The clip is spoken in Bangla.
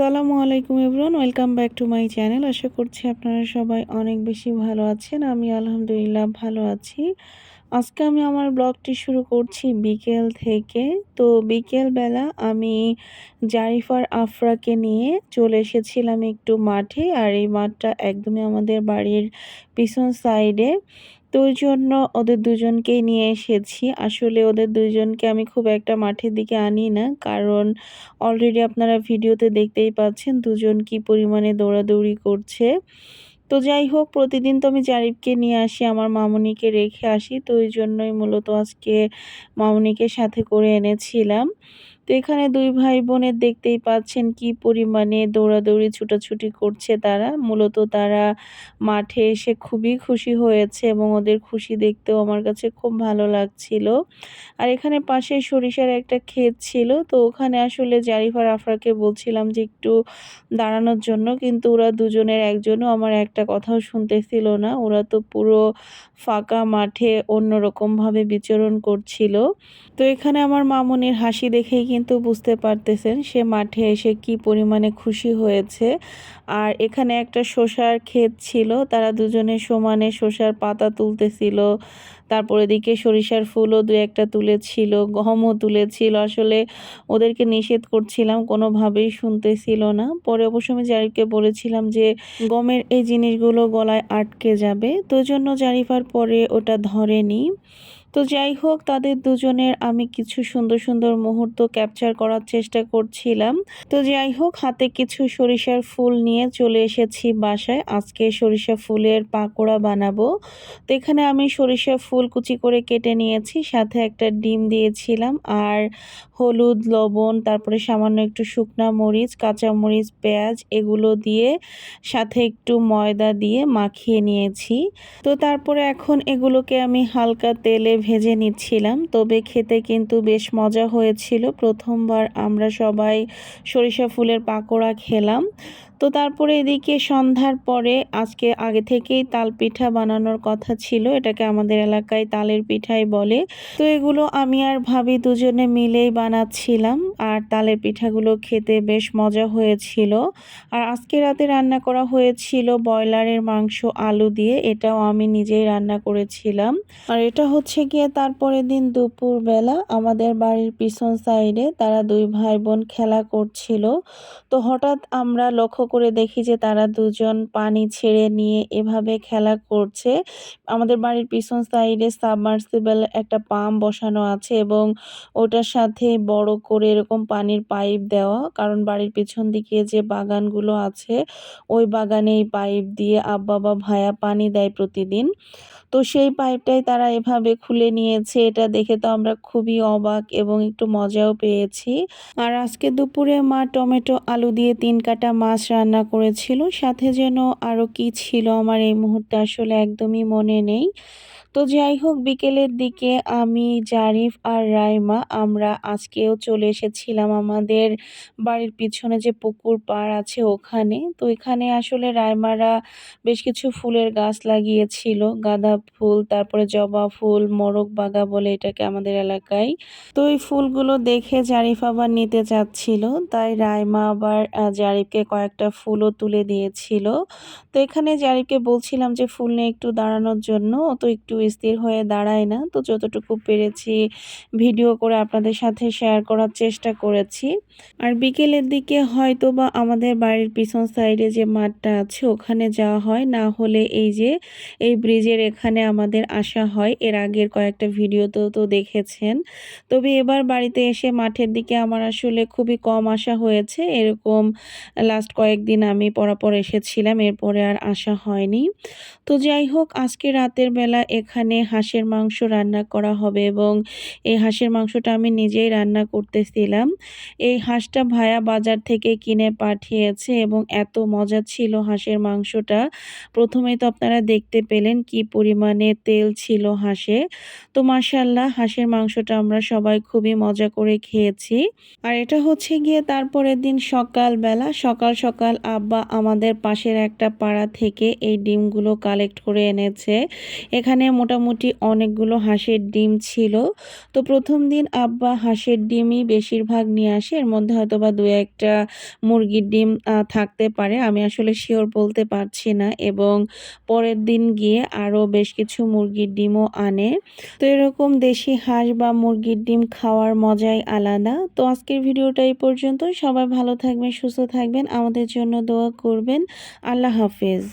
আসসালামু আলাইকুম everyone, welcome back to my channel. আশা করছি আপনারা সবাই অনেক বেশি ভালো আছেন, আমি আলহামদুলিল্লাহ ভালো আছি। আজকে আমি আমার ব্লগটি শুরু করছি বিকেল থেকে। তো বিকেল বেলা আমি জারিফার আফরাকে নিয়ে চলে এসেছিলাম একটু মাঠে, আর এই মাঠটা একদমই আমাদের বাড়ির পিছন সাইডে তো ওই জন্য ওদের দুজনকেই নিয়ে এসেছি। আসলে ওদের দুজনকে আমি খুব একটা মাঠের দিকে আনি না, কারণ অলরেডি আপনারা ভিডিওতে দেখতেই পাচ্ছেন দুজন কি পরিমাণে দৌড়াদৌড়ি করছে। তো যাই হোক, প্রতিদিন তো আমি জারিফকে নিয়ে আসি, আমার মামুনিকে রেখে আসি, তো ওই জন্যই মূলত আজকে মামুনিকে সাথে করে এনেছিলাম। তো এখানে দুই ভাই বোনের দেখতেই পাচ্ছেন কি পরিমাণে দৌড়াদৌড়ি, ছুটাছুটি করছে তারা। মূলত তারা মাঠে এসে খুবই খুশি হয়েছে এবং ওদের খুশি দেখতেও আমার কাছে খুব ভালো লাগছিল। আর এখানে পাশে সরিষার একটা ক্ষেত ছিল, তো ওখানে আসলে জারিফার আফরাকে বলছিলাম যে একটু দাঁড়ানোর জন্য, কিন্তু ওরা দুজনের একজনও আমার একটা কথাও শুনতেছিল না। ওরা তো পুরো ফাঁকা মাঠে অন্যরকমভাবে বিচরণ করছিল। তো এখানে আমার মামুনির হাসি দেখেই কিন্তু বুঝতে পারতেছেন সে মাঠে এসে কি পরিমাণে খুশি হয়েছে। আর এখানে একটা শসার ক্ষেত ছিল, তারা দুজনে সমানে শসার পাতা তুলতেছিল। তারপর এদিকে সরিষার ফুলও দু একটা তুলেছিল, গহমও তুলেছিল। আসলে ওদেরকে নিষেধ করছিলাম, কোনোভাবেই শুনতেছিল না। পরে অবশ্য আমি জারিফকে বলেছিলাম যে, গমের এই জিনিসগুলো গলায় আটকে যাবে। তো জন্য জারিফার পরে ওটা ধরেনি। তো যাই হোক, তাদের দুজনের আমি কিছু সুন্দর সুন্দর মুহূর্ত ক্যাপচার করার চেষ্টা করছিলাম। তো যাই হোক, হাতে কিছু সরিষার ফুল নিয়ে চলে এসেছি বাসায়। আজকে সরিষা ফুলের পাকোড়া বানাবো। তো এখানে আমি সরিষা ফুল কুচি করে কেটে নিয়েছি, সাথে একটা ডিম দিয়েছিলাম আর হলুদ, লবণ, তারপরে সামান্য একটু শুকনা মরিচ, কাঁচা মরিচ, পেঁয়াজ, এগুলো দিয়ে সাথে একটু ময়দা দিয়ে মাখিয়ে নিয়েছি। তো তারপরে এখন এগুলোকে আমি হালকা তেলে ভেজে নিচ্ছিলাম। তবে খেতে কিন্তু বেশ মজা হয়েছিল। প্রথমবার আমরা সবাই সরিষা ফুলের পাকোড়া খেলাম। তো তারপরে এদিকে সন্ধ্যার পরে আজকে আগে থেকেই তাল পিঠা বানানোর কথা ছিল, এটাকে আমাদের এলাকায় তালের পিঠাই বলে। তো এগুলো আমি আর ভাবি দুজনে মিলেই বানাচ্ছিলাম, আর তালের পিঠাগুলো খেতে বেশ মজা হয়েছিল। আর আজকে রাতে রান্না করা হয়েছিল ব্রয়লারের মাংস আলু দিয়ে, এটাও আমি নিজেই রান্না করেছিলাম। আর এটা হচ্ছে গিয়ে তারপরের দিন দুপুরবেলা আমাদের বাড়ির পিছন সাইডে তারা দুই ভাই বোন খেলা করছিল। তো হঠাৎ আমরা লক্ষ্য করে দেখি যে তারা দুজন পানি ছেড়ে নিয়ে এভাবে খেলা করছে। আমাদের বাড়ির পিছন সাইডে সাবমার্সিবল একটা পাম্প বসানো আছে এবং ওটার সাথে বড় করে এরকম পানির পাইপ দেওয়া। কারণ বাড়ির পিছন দিকে যে বাগানগুলো আছে, ওই বাগানে এই পাইপ দিয়ে আব্বা বা ভায়া পানি দেয় প্রতিদিন। তো সেই পাইপটাই তারা এভাবে খুলে নিয়েছে। এটা দেখে তো আমরা খুবই অবাক এবং একটু মজাও পেয়েছি। আর আজকে দুপুরে মা টমেটো, আলু দিয়ে তিন কাটা মাছ রান্না করেছিল। সাথে যেন আরও কি ছিল আমার এই মুহূর্তে আসলে একদমই মনে নেই। তো যাই হোক, বিকেলের দিকে আমি, জারিফ আর রাইমা আমরা আজকেও চলে এসেছিলাম আমাদের বাড়ির পিছনে যে পুকুর পাড় আছে ওখানে। তো এখানে আসলে রাইমারা বেশ কিছু ফুলের গাছ লাগিয়েছিল, গাঁদা ফুল, তারপরে জবা ফুল, মোরগ বাগা বলে এটাকে আমাদের এলাকায়। তো এই ফুলগুলো দেখে জারিফ আবার নিতে চাচ্ছিল তাই রাইমা আবার জারিফকে কয়েকটা ফুলও তুলে দিয়েছিল। তো এখানে জারিফকে বলছিলাম যে, ফুল নিয়ে একটু দাঁড়ানোর জন্য তো একটু স্থির হয়ে দাঁড়ায় না। তো যতটুকু পেরেছি ভিডিও করে আপনাদের সাথে শেয়ার করার চেষ্টা করেছি। আর বিকেলের দিকে হয়তো বা আমাদের বাড়ির পিছন সাইডে যে মাঠটা আছে, ওখানে যাওয়া হয়। না হলে এই যে, এই ব্রিজের এখানে আমাদের আসা হয়। এর আগের কয়েকটা ভিডিওতেও তো দেখেছেন। তবে এবার বাড়িতে এসে মাঠের দিকে আমার আসলে খুবই কম আসা হয়েছে। এরকম লাস্ট কয়েকদিন আমি পরাপর এসেছিলাম, এরপরে আর আসা হয়নি। তো যাই হোক, আজকে রাতের বেলা এখানে হাঁসের মাংস রান্না করা হবে এবং এই হাঁসের মাংসটা আমি নিজেই রান্না করতেছিলাম। এই হাঁসটা ভায়া বাজার থেকে কিনে পাঠিয়েছে এবং এত মজা ছিল হাঁসের মাংসটা। প্রথমেই তো আপনারা দেখতে পেলেন কি পরিমাণে তেল ছিল হাঁসে। তো মাসাল্লাহ হাঁসের মাংসটা আমরা সবাই খুবই মজা করে খেয়েছি। আর এটা হচ্ছে গিয়ে তারপরের দিন সকালবেলা। সকাল সকাল আব্বা আমাদের পাশের একটা পাড়া থেকে এই ডিমগুলো কালেক্ট করে এনেছে। এখানে মোটামুটি অনেকগুলো হাঁসের ডিম ছিল। তো প্রথম দিন আব্বা হাঁসের ডিমই বেশিরভাগ নিয়ে আসে। এর মধ্যে হয়তো বা দু একটা মুরগির ডিম থাকতে পারে। আমি আসলে শিওর বলতে পারছি না। এবং পরের দিন গিয়ে আরও বেশ কিছু মুরগির ডিমও আনে। তো এরকম দেশি হাঁস বা মুরগির ডিম খাওয়ার মজাই আলাদা। তো আজকের ভিডিওটা এই পর্যন্ত সবাই ভালো থাকবেন, সুস্থ থাকবেন। আমাদের জন্য দোয়া করবেন। আল্লাহ হাফেজ।